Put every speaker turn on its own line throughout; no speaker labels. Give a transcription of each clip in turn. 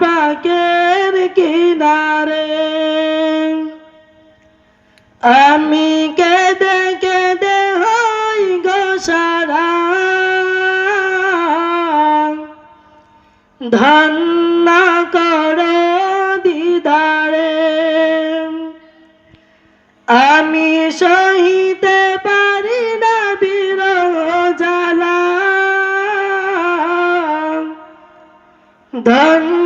পাকের কিনারে। আমি কেঁদে কেঁদে হই গো সারা। ধন্য করো দিদারে। আমি সহিতে পারি না বিরহ জ্বালা। ধন্য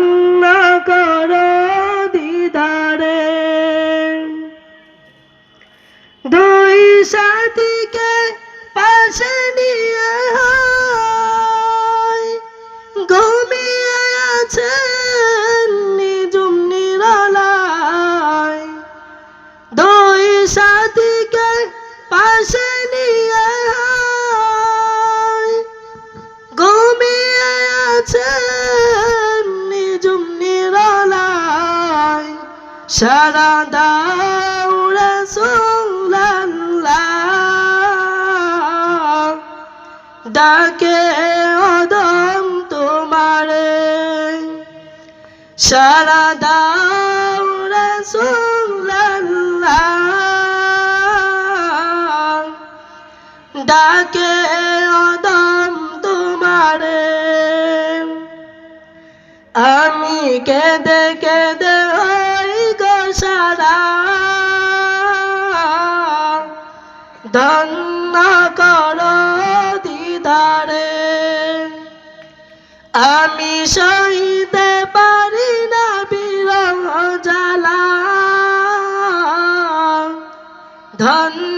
সাথীকে পাশে নিয়ে ঘুমিয়ে আছেন নিজুম নিরালায়। দুই সাথীকে পাশে নিয়ে ঘুমিয়ে আছেন নিজুম নিরালায়। সারা ডাকে অদম তোমারে। সারা দাও ডাকে অদম তোমারে। আমি কেঁদে কেঁদে হই গো সারা ধন্য কর দিদারে আমি সহিতে পারি না বিরহ জ্বালা। ধন্য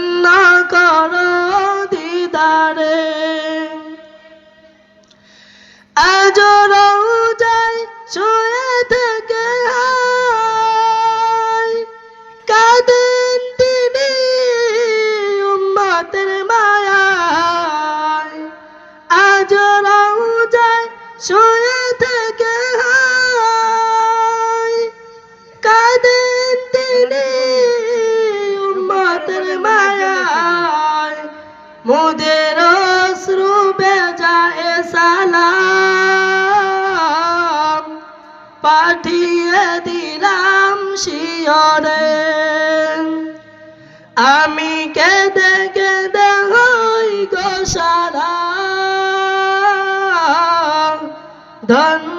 মুদের অশ্রু বেজায় সালাম। পাঠিয়ে দিলাম শিয়রে। আমি কেঁদে কেঁদে হই গো সারা ধন্য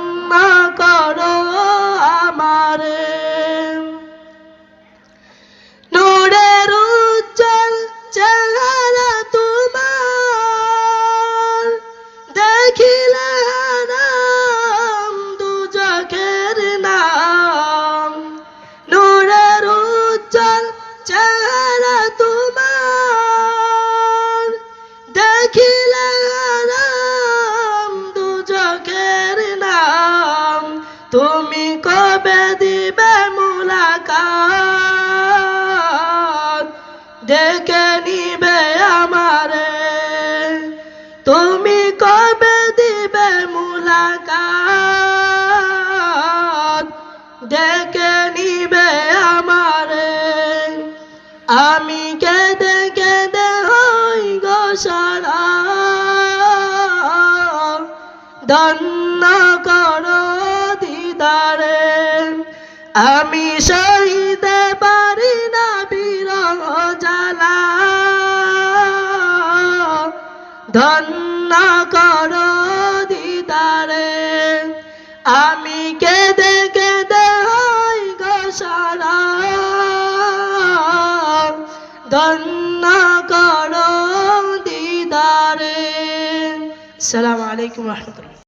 মুলাকাত ডেকে নিবে আমারে। তুমি কবে দিবে মুলাকাত? ডেকে নিবে আমারে। আমি কেঁদে কেঁদে হই গো সারা ধন্য কর দিদারে। আমি সহিতে পারি না বিরহ জ্বালা। ধন্য কর দিদারে, আমি কেঁদে কেঁদে হই গো সারা। ধন্য কর দিদারে। সালাম আলাইকুম রহমতুল্লাহ।